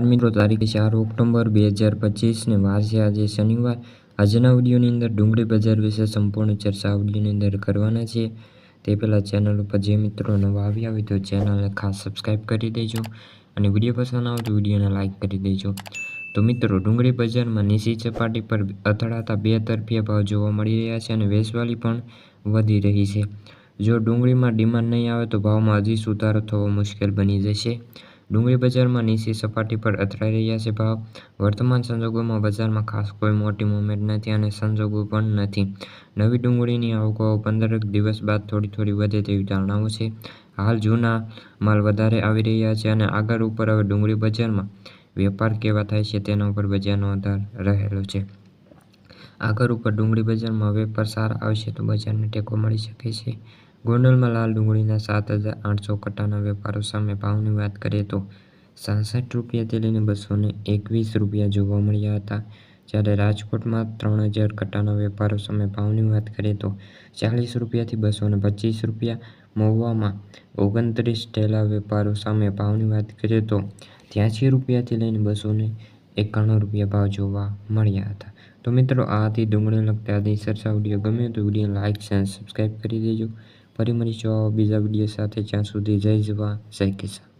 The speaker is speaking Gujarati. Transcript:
મિત્રો, તારીખ ચાર ઓક્ટોબર બે હજાર પચીસને વાર છે આજે શનિવાર. આજના ઓડિયોની અંદર ડુંગળી બજાર વિશે સંપૂર્ણ ચર્ચા ઓડિયોની અંદર કરવાના છે. તે પહેલાં ચેનલ ઉપર જે મિત્રો નવા આવ્યા હોય તો ચેનલને ખાસ સબસ્ક્રાઈબ કરી દેજો અને વીડિયો પસંદ આવે તો વિડીયોને લાઇક કરી દેજો. તો મિત્રો, ડુંગળી બજારમાં નીચી સપાટી પર અથડાતા બે તરફીયા ભાવ જોવા મળી રહ્યા છે અને વેચવાલી પણ વધી રહી છે. જો ડુંગળીમાં ડિમાન્ડ નહીં આવે તો ભાવમાં હજી સુધારો થવો મુશ્કેલ બની જશે. ડુંગળી બજારમાં નીચી સપાટી પર અથડાઈ રહ્યા છે ભાવ. વર્તમાન સંજોગોમાં બજારમાં ખાસ કોઈ મોટી મુવમેન્ટ નથી અને સંજોગો પણ નથી. નવી ડુંગળીની આવકો પંદરેક દિવસ બાદ થોડી થોડી વધે તેવી ધારણાઓ છે. હાલ જૂના માલ વધારે આવી રહ્યા છે અને આગળ ઉપર હવે ડુંગળી બજારમાં વેપાર કેવા થાય છે તેના ઉપર બજારનો આધાર રહેલો છે. આગળ ઉપર ડુંગળી બજારમાં વેપાર સારા આવશે તો બજારને ટેકો મળી શકે છે. ગોંડલમાં લાલ ડુંગળીના સાત હજાર આઠસો કટ્ટાના વેપારો સામે ભાવની વાત કરીએ તો સાસઠ રૂપિયાથી લઈને બસો ને એકવીસ રૂપિયા જોવા મળ્યા હતા. જ્યારે રાજકોટમાં ત્રણ હજાર કટ્ટાના વેપારો સામે ભાવની વાત કરીએ તો ચાલીસ રૂપિયાથી બસો ને પચીસ રૂપિયા. મહુવામાં ઓગણત્રીસ ઠેલા વેપારો સામે ભાવની વાત કરીએ તો ત્યાંસી રૂપિયાથી લઈને બસો ને એકાણું રૂપિયા ભાવ જોવા મળ્યા હતા. તો મિત્રો, આ હતી ડુંગળી લગતા દેસર વીડિયો ગમે તો વીડિયો લાઇક અને સબસ્ક્રાઈબ કરી દેજો. ફરી મળીશું બીજા વીડિયો સાથે. જ્યાં સુધી જય જવા જય કિસાન.